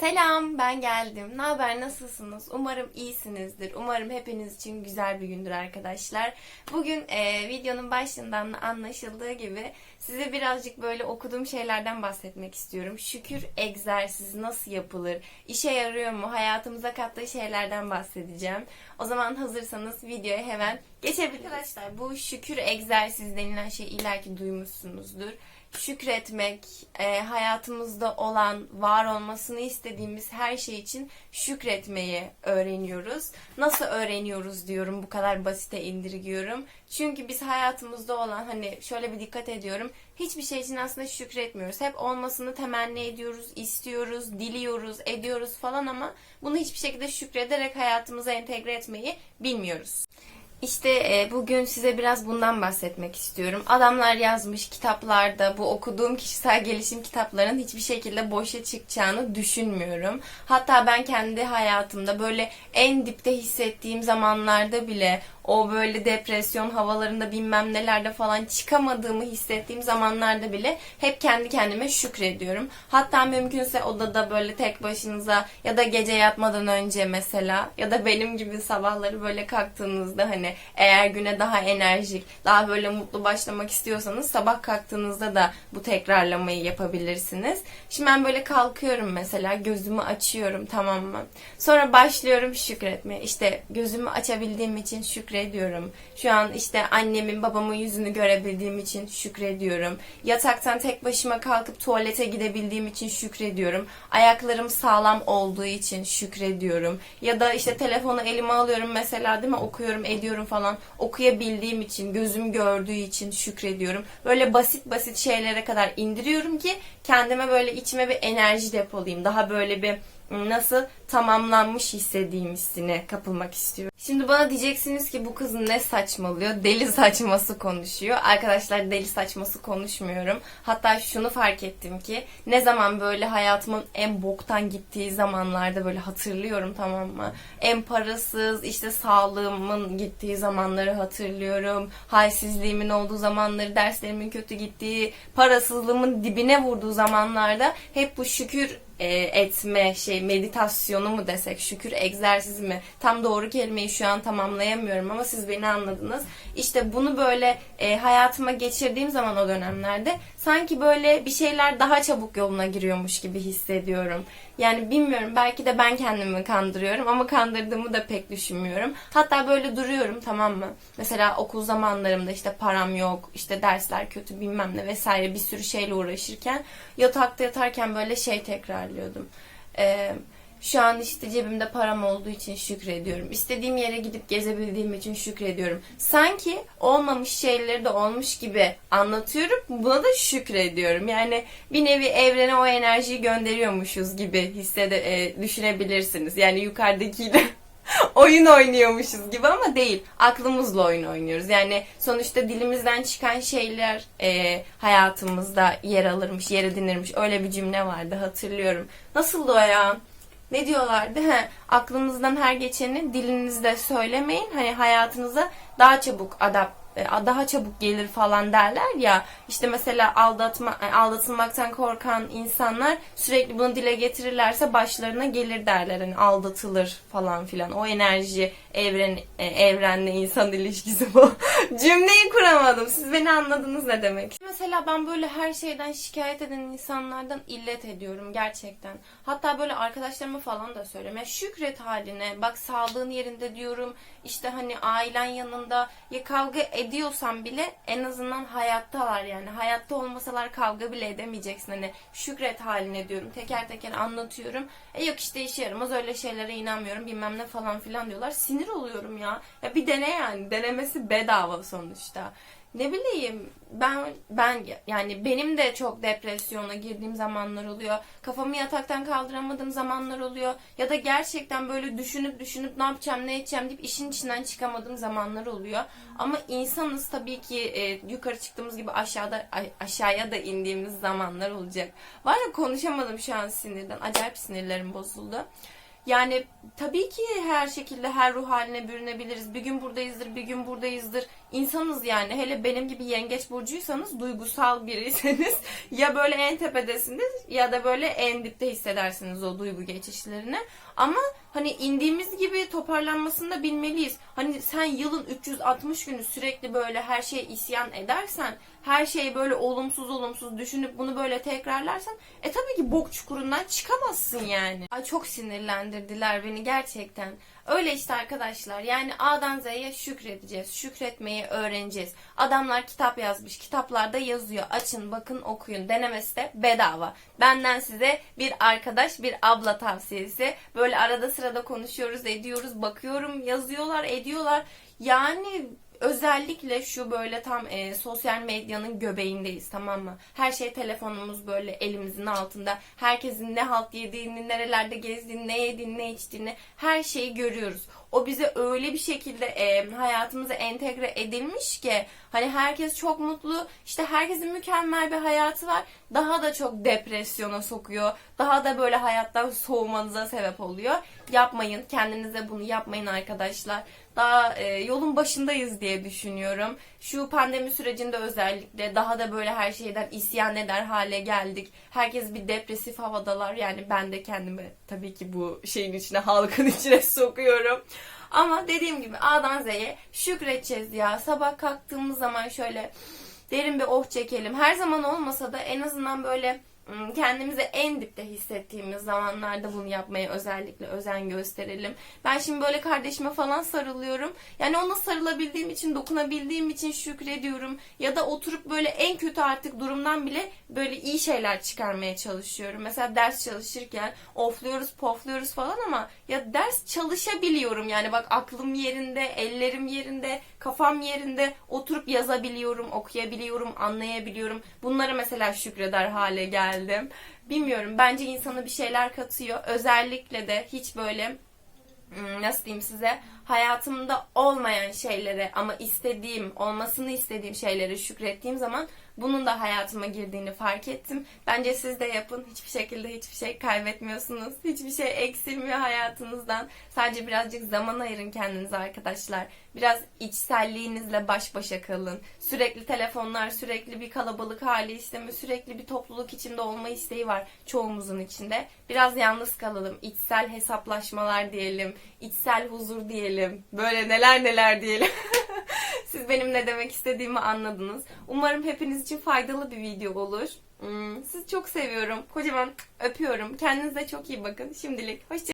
Selam, ben geldim. Ne haber, nasılsınız? Umarım iyisinizdir. Umarım hepiniz için güzel bir gündür arkadaşlar. Bugün e, videonun başından da anlaşıldığı gibi size birazcık böyle okuduğum şeylerden bahsetmek istiyorum. Şükür egzersizi nasıl yapılır? İşe yarıyor mu? Hayatımıza kattığı şeylerden bahsedeceğim. O zaman hazırsanız videoya hemen geçebiliriz. Arkadaşlar bu şükür egzersizi denilen şey illaki duymuşsunuzdur şükretmek, e, hayatımızda olan, var olmasını istediğimiz her şey için şükretmeyi öğreniyoruz. Nasıl öğreniyoruz diyorum, bu kadar basite indirgiyorum. Çünkü biz hayatımızda olan, hani şöyle bir dikkat ediyorum, hiçbir şey için aslında şükretmiyoruz. Hep olmasını temenni ediyoruz, istiyoruz, diliyoruz, ediyoruz falan ama bunu hiçbir şekilde şükrederek hayatımıza entegre etmeyi bilmiyoruz. İşte e, bugün size biraz bundan bahsetmek istiyorum. Adamlar yazmış kitaplarda bu okuduğum kişisel gelişim kitaplarının hiçbir şekilde boşa çıkacağını düşünmüyorum. Hatta ben kendi hayatımda böyle en dipte hissettiğim zamanlarda bile o böyle depresyon havalarında bilmem nelerde falan çıkamadığımı hissettiğim zamanlarda bile hep kendi kendime şükrediyorum. Hatta mümkünse odada böyle tek başınıza ya da gece yatmadan önce mesela ya da benim gibi sabahları böyle kalktığınızda hani eğer güne daha enerjik, daha böyle mutlu başlamak istiyorsanız sabah kalktığınızda da bu tekrarlamayı yapabilirsiniz. Şimdi ben böyle kalkıyorum mesela gözümü açıyorum tamam mı? Sonra başlıyorum şükretmeye. İşte gözümü açabildiğim için şükrediyorum. Şu an işte annemin babamın yüzünü görebildiğim için şükrediyorum. Yataktan tek başıma kalkıp tuvalete gidebildiğim için şükrediyorum. Ayaklarım sağlam olduğu için şükrediyorum. Ya da işte telefonu elime alıyorum mesela değil mi okuyorum ediyorum falan. Okuyabildiğim için gözüm gördüğü için şükrediyorum. Böyle basit basit şeylere kadar indiriyorum ki kendime böyle içime bir enerji depolayayım. Daha böyle bir nasıl tamamlanmış hissettiğim hissine kapılmak istiyorum. Şimdi bana diyeceksiniz ki bu kız ne saçmalıyor? Deli saçması konuşuyor. Arkadaşlar deli saçması konuşmuyorum. Hatta şunu fark ettim ki ne zaman böyle hayatımın en boktan gittiği zamanlarda böyle hatırlıyorum tamam mı? En parasız işte sağlığımın gittiği zamanları hatırlıyorum. Halsizliğimin olduğu zamanları, derslerimin kötü gittiği, parasızlığımın dibine vurduğu zamanlarda hep bu şükür e, etme şey meditasyonu mu desek şükür egzersizi mi tam doğru kelimeyi şu an tamamlayamıyorum ama siz beni anladınız. İşte bunu böyle e, hayatıma geçirdiğim zaman o dönemlerde sanki böyle bir şeyler daha çabuk yoluna giriyormuş gibi hissediyorum. Yani bilmiyorum belki de ben kendimi kandırıyorum ama kandırdığımı da pek düşünmüyorum. Hatta böyle duruyorum tamam mı? Mesela okul zamanlarımda işte param yok, işte dersler kötü bilmem ne vesaire bir sürü şeyle uğraşırken yatakta yatarken böyle şey tekrarlıyordum. Eee şu an işte cebimde param olduğu için şükrediyorum. İstediğim yere gidip gezebildiğim için şükrediyorum. Sanki olmamış şeyleri de olmuş gibi anlatıyorum. Buna da şükrediyorum. Yani bir nevi evrene o enerjiyi gönderiyormuşuz gibi hissede e, düşünebilirsiniz. Yani yukarıdakiyle oyun oynuyormuşuz gibi ama değil. Aklımızla oyun oynuyoruz. Yani sonuçta dilimizden çıkan şeyler e, hayatımızda yer alırmış, yer edinirmiş. Öyle bir cümle vardı hatırlıyorum. Nasıldı o ya? Ne diyorlardı? He, aklınızdan her geçeni dilinizde söylemeyin. Hani hayatınıza daha çabuk adapt daha çabuk gelir falan derler ya. İşte mesela aldatma aldatılmaktan korkan insanlar sürekli bunu dile getirirlerse başlarına gelir derler. Hani aldatılır falan filan. O enerji evren evrenle insan ilişkisi bu. Cümleyi kuramadım. Siz beni anladınız ne demek? Mesela ben böyle her şeyden şikayet eden insanlardan illet ediyorum gerçekten. Hatta böyle arkadaşlarıma falan da söylüyorum. Ya şükret haline. Bak sağlığın yerinde diyorum. İşte hani ailen yanında. Ya kavga ediyorsan bile en azından hayattalar yani. Hayatta olmasalar kavga bile edemeyeceksin. Hani şükret haline diyorum. Teker teker anlatıyorum. E yok işte işe yaramaz öyle şeylere inanmıyorum bilmem ne falan filan diyorlar. Sinir oluyorum ya. Ya bir dene yani. Denemesi bedava sonuçta ne bileyim ben ben yani benim de çok depresyona girdiğim zamanlar oluyor. Kafamı yataktan kaldıramadığım zamanlar oluyor. Ya da gerçekten böyle düşünüp düşünüp ne yapacağım ne edeceğim deyip işin içinden çıkamadığım zamanlar oluyor. Ama insanız tabii ki e, yukarı çıktığımız gibi aşağıda aşağıya da indiğimiz zamanlar olacak. Var ya konuşamadım şu an sinirden. Acayip sinirlerim bozuldu. Yani tabii ki her şekilde her ruh haline bürünebiliriz. Bir gün buradayızdır, bir gün buradayızdır. İnsanız yani. Hele benim gibi yengeç burcuysanız, duygusal biriyseniz ya böyle en tepedesiniz ya da böyle en dipte hissedersiniz o duygu geçişlerini. Ama hani indiğimiz gibi toparlanmasını da bilmeliyiz. Hani sen yılın 360 günü sürekli böyle her şeye isyan edersen, her şeyi böyle olumsuz olumsuz düşünüp bunu böyle tekrarlarsan e tabii ki bok çukurundan çıkamazsın yani. Ay çok sinirlendirdiler beni gerçekten. Öyle işte arkadaşlar. Yani A'dan Z'ye şükredeceğiz. Şükretmeyi öğreneceğiz. Adamlar kitap yazmış. Kitaplarda yazıyor. Açın, bakın, okuyun. Denemesi de bedava. Benden size bir arkadaş, bir abla tavsiyesi. Böyle arada sırada konuşuyoruz, ediyoruz, bakıyorum, yazıyorlar, ediyorlar. Yani özellikle şu böyle tam e, sosyal medyanın göbeğindeyiz tamam mı? Her şey telefonumuz böyle elimizin altında. Herkesin ne halt yediğini, nerelerde gezdiğini, ne yediğini, ne içtiğini her şeyi görüyoruz. O bize öyle bir şekilde e, hayatımıza entegre edilmiş ki hani herkes çok mutlu. işte herkesin mükemmel bir hayatı var. Daha da çok depresyona sokuyor. Daha da böyle hayattan soğumanıza sebep oluyor. Yapmayın. Kendinize bunu yapmayın arkadaşlar. Daha e, yolun başındayız diye düşünüyorum. Şu pandemi sürecinde özellikle daha da böyle her şeyden isyan eder hale geldik. Herkes bir depresif havadalar. Yani ben de kendimi tabii ki bu şeyin içine, halkın içine sokuyorum. Ama dediğim gibi A'dan Z'ye şükredeceğiz ya. Sabah kalktığımız zaman şöyle derin bir oh çekelim. Her zaman olmasa da en azından böyle kendimizi en dipte hissettiğimiz zamanlarda bunu yapmaya özellikle özen gösterelim. Ben şimdi böyle kardeşime falan sarılıyorum. Yani ona sarılabildiğim için, dokunabildiğim için şükrediyorum. Ya da oturup böyle en kötü artık durumdan bile böyle iyi şeyler çıkarmaya çalışıyorum. Mesela ders çalışırken ofluyoruz, pofluyoruz falan ama ya ders çalışabiliyorum. Yani bak aklım yerinde, ellerim yerinde, kafam yerinde. Oturup yazabiliyorum, okuyabiliyorum, anlayabiliyorum. Bunları mesela şükreder hale geldim. Bilmiyorum. Bence insana bir şeyler katıyor. Özellikle de hiç böyle hmm, nasıl diyeyim size hayatımda olmayan şeylere ama istediğim, olmasını istediğim şeylere şükrettiğim zaman bunun da hayatıma girdiğini fark ettim. Bence siz de yapın. Hiçbir şekilde hiçbir şey kaybetmiyorsunuz. Hiçbir şey eksilmiyor hayatınızdan. Sadece birazcık zaman ayırın kendinize arkadaşlar. Biraz içselliğinizle baş başa kalın. Sürekli telefonlar, sürekli bir kalabalık hali istemi, sürekli bir topluluk içinde olma isteği var çoğumuzun içinde. Biraz yalnız kalalım. İçsel hesaplaşmalar diyelim. içsel huzur diyelim. Böyle neler neler diyelim. Siz benim ne demek istediğimi anladınız. Umarım hepiniz için faydalı bir video olur. Hmm, Sizi çok seviyorum. Kocaman öpüyorum. Kendinize çok iyi bakın. Şimdilik hoşça